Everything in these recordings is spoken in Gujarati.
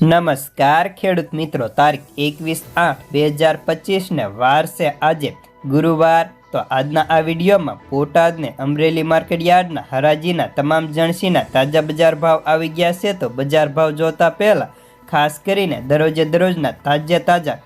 નમસ્કાર, ખેડૂત મિત્રો. તારીખ એકવીસ આઠ બે હજાર પચીસને વાર છે આજે ગુરુવાર. તો આજના આ વિડીયોમાં બોટાદને અમરેલી માર્કેટ યાર્ડના હરાજીના તમામ જણસીના તાજા બજાર ભાવ આવી ગયા છે. તો બજાર ભાવ જોતા પહેલાં ખાસ કરીને દરરોજે દરરોજના તાજા તાજા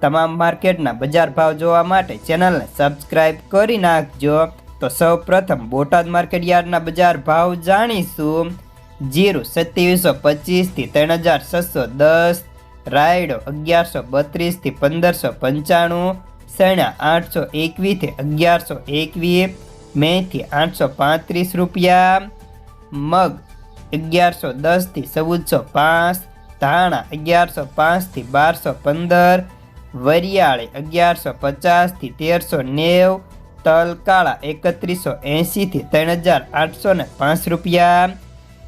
તમામ માર્કેટના બજાર ભાવ જોવા માટે ચેનલને સબસ્ક્રાઇબ કરી નાખજો. તો સૌ પ્રથમ બોટાદ માર્કેટ યાર્ડના બજાર ભાવ જાણીશું. જીરું સત્યાવીસો પચીસથી ત્રણ હજાર છસો દસ, રાયડો અગિયારસો બત્રીસથી પંદરસો પંચાણું સણા આઠસો એકવીસથી અગિયારસો એકવીસ, મેથી આઠસો પાંત્રીસ રૂપિયા, મગ અગિયારસો દસથી ચૌદસો પાંચ, ધાણા અગિયારસો પાંચથી બારસો પંદર, વરિયાળી અગિયારસો પચાસથી તેરસો નેવ, તલકાળા એકત્રીસો એંશીથી ત્રણ હજાર આઠસો ને પાંચ રૂપિયા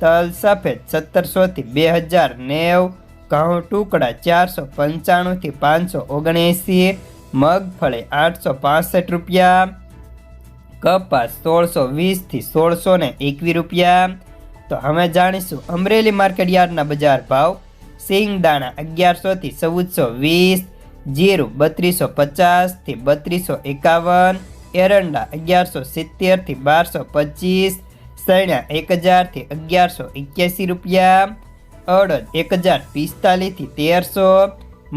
તલ સફેદ સત્તરસોથી બે હજાર નેવ, ઘઉં ટુકડા ચારસો પંચાણુંથી પાંચસો ઓગણએંસી મગફળી આઠસો પાસઠ રૂપિયા, કપાસ સોળસો વીસથી સોળસો ને એકવીસ રૂપિયા. તો હવે જાણીશું અમરેલી માર્કેટ યાર્ડના બજાર ભાવ. સિંગદાણા અગિયારસોથી ચૌદસો વીસ, જીરું બત્રીસો પચાસથી બત્રીસો એકાવન, એરંડા અગિયારસો સિત્તેરથી બારસો પચીસ સૈણા એક હજારથી અગિયારસો એક્યાસી રૂપિયા, અડદ એક હજાર પિસ્તાલીસથી તેરસો,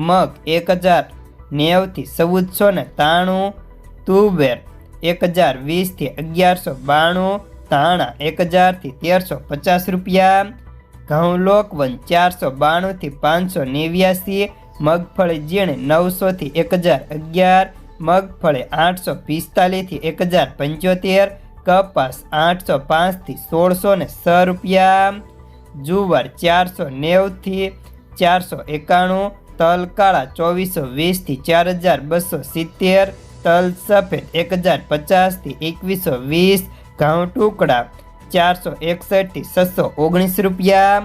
મગ એક હજાર નેવથી ચૌદસો ને ત્રાણું, તુવેર એક હજાર વીસથી અગિયારસો બાણું, ધાણા એક હજારથી તેરસો પચાસ રૂપિયા ઘઉં લોકવન ચારસો બાણુંથી પાંચસો નેવ્યાસી, મગફળી ઝીણ નવસોથી એક હજાર અગિયાર, મગફળી આઠસો પિસ્તાલીસથી એક હજાર પંચોતેર કપાસ આઠસો પાંચથી સોળસો ને સ રૂપિયા. જુવાર ચારસો નેવથી ચારસો એકાણું તલ કાળા ચોવીસો વીસથી ચાર હજાર બસો સિત્તેર તલ સફેદ એક હજાર પચાસથી એકવીસો વીસ ઘઉં ટુકડા ચારસો એકસઠથી છસો ઓગણીસ રૂપિયા.